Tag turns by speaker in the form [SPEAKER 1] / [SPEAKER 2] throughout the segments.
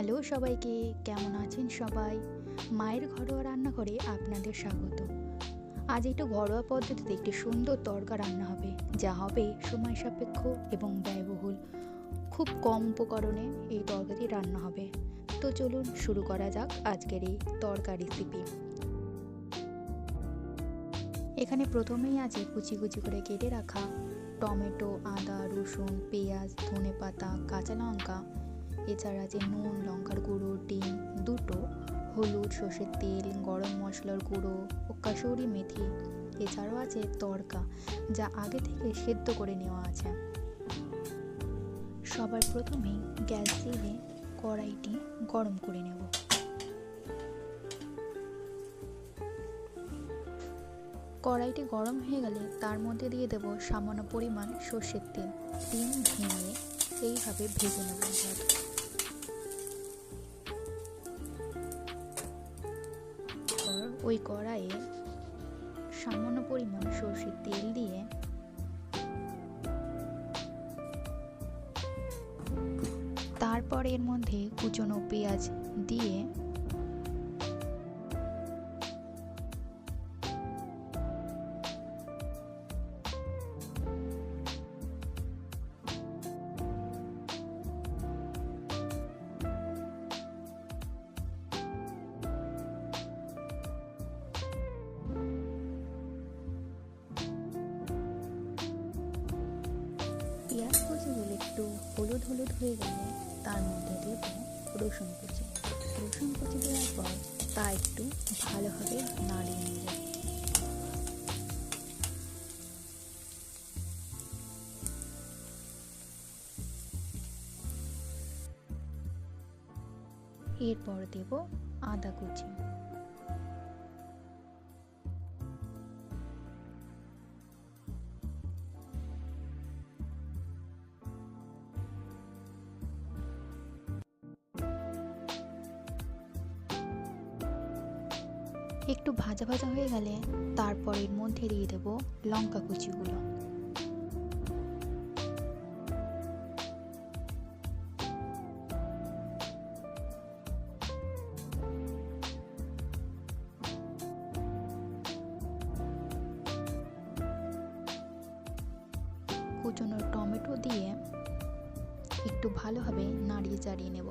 [SPEAKER 1] Hello সবাইকে, কেমন আছেন সবাই? মায়ের ঘরোয়া রান্নাঘরে আপনাদের স্বাগত। আজ একটু ঘরোয়া পদ্ধতিতে একটি সুন্দর তড়কা রান্না হবে, যা হবে সময় সাপেক্ষ এবং ব্যয়বহুল। খুব কম উপকরণে এই তরকারি রান্না হবে। তো চলুন শুরু করা যাক আজকের এই তড়কা রেসিপি এখানে প্রথমেই আছে কুচি কুচি করে কেটে রাখা টমেটো, আদা, রসুন, পেঁয়াজ ধনে পাতা কাঁচা লঙ্কা এছাড়া আছে নুন, লঙ্কার গুঁড়ো, ডিম, দুটো হলুদ, সর্ষের তেল, গরম মশলার গুঁড়ো ও কাসৌরি মেথি। এছাড়াও আছে তড়কা যা আগে থেকে সেদ্ধ করে নেওয়া আছে। সবার প্রথমেই গ্যাস দিয়ে কড়াইটি গরম করে নেব। কড়াইটি গরম হয়ে গেলে তার মধ্যে দিয়ে দেব সামান্য পরিমাণ সর্ষের তেল। ডিম ভেঙে এইভাবে ভেজে নেব। ওই কড়াইয়ে সামান্য পরিমাণ সর্ষের তেল দিয়ে তারপর এর মধ্যে কুচনো পেঁয়াজ দিয়ে একটু হলুদ হলুদ হয়ে গেলে তার মধ্যে দেব রসুন কুচি। রসুন কুচি দেওয়ার পর তা একটু ভালোভাবে নাড়িয়ে নেব এরপর দেব আদা কুচি। একটু ভাজা ভাজা হয়ে গেলে তারপর এর মধ্যে দিয়ে দেব লঙ্কা কুচিগুলো। কুচনো টমেটো দিয়ে একটু ভালোভাবে নাড়িয়ে চাড়িয়ে নেব।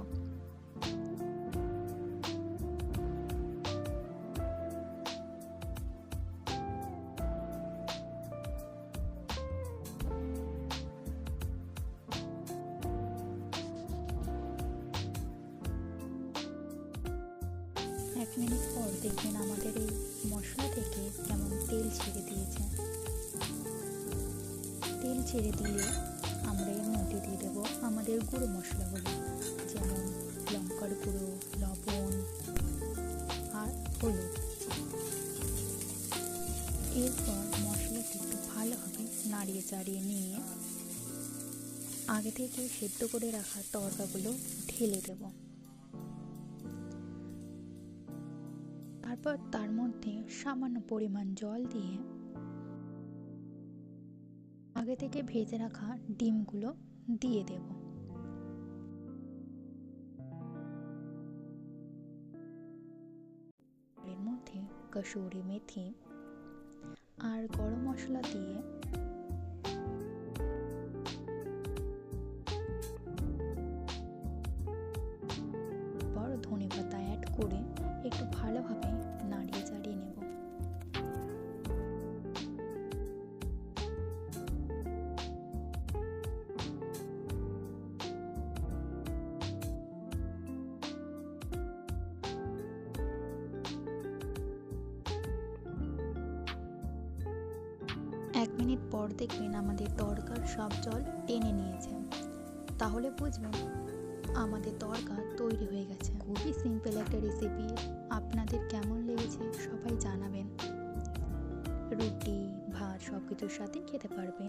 [SPEAKER 1] এক মিনিট পর দেখবেন আমাদের এই মশলা থেকে কেমন তেল ছেড়ে দিয়েছে। তেল ছেড়ে দিলে আমরা এর মধ্যে দিয়ে দেবো আমাদের গুঁড়ো মশলাগুলো, যেমন লঙ্কার গুঁড়ো, লবণ আর হলুদ। এরপর মশলাটি একটু ভালোভাবে নাড়িয়ে চাড়িয়ে নিয়ে আগে থেকে সেদ্ধ করে রাখা তরকাগুলো ঢেলে দেবো। তারপর তার মধ্যে সামান্য পরিমাণ জল দিয়ে আগে থেকে ভেজে রাখা ডিমগুলো দিয়ে দেব। এর মধ্যে কসুরি মেথি আর গরম মশলা দিয়ে ধনে পাতা অ্যাড করে এক মিনিট পর দেখবেন আমাদের তরকার সব জল টেনে নিয়েছে। তাহলে বুঝবেন আমাদের তরকা তৈরি হয়ে গেছে। খুবই সিম্পল একটা রেসিপি আপনাদের কেমন লেগেছে সবাই জানাবেন। রুটি, ভাত সব কিছুর সাথে খেতে পারবেন।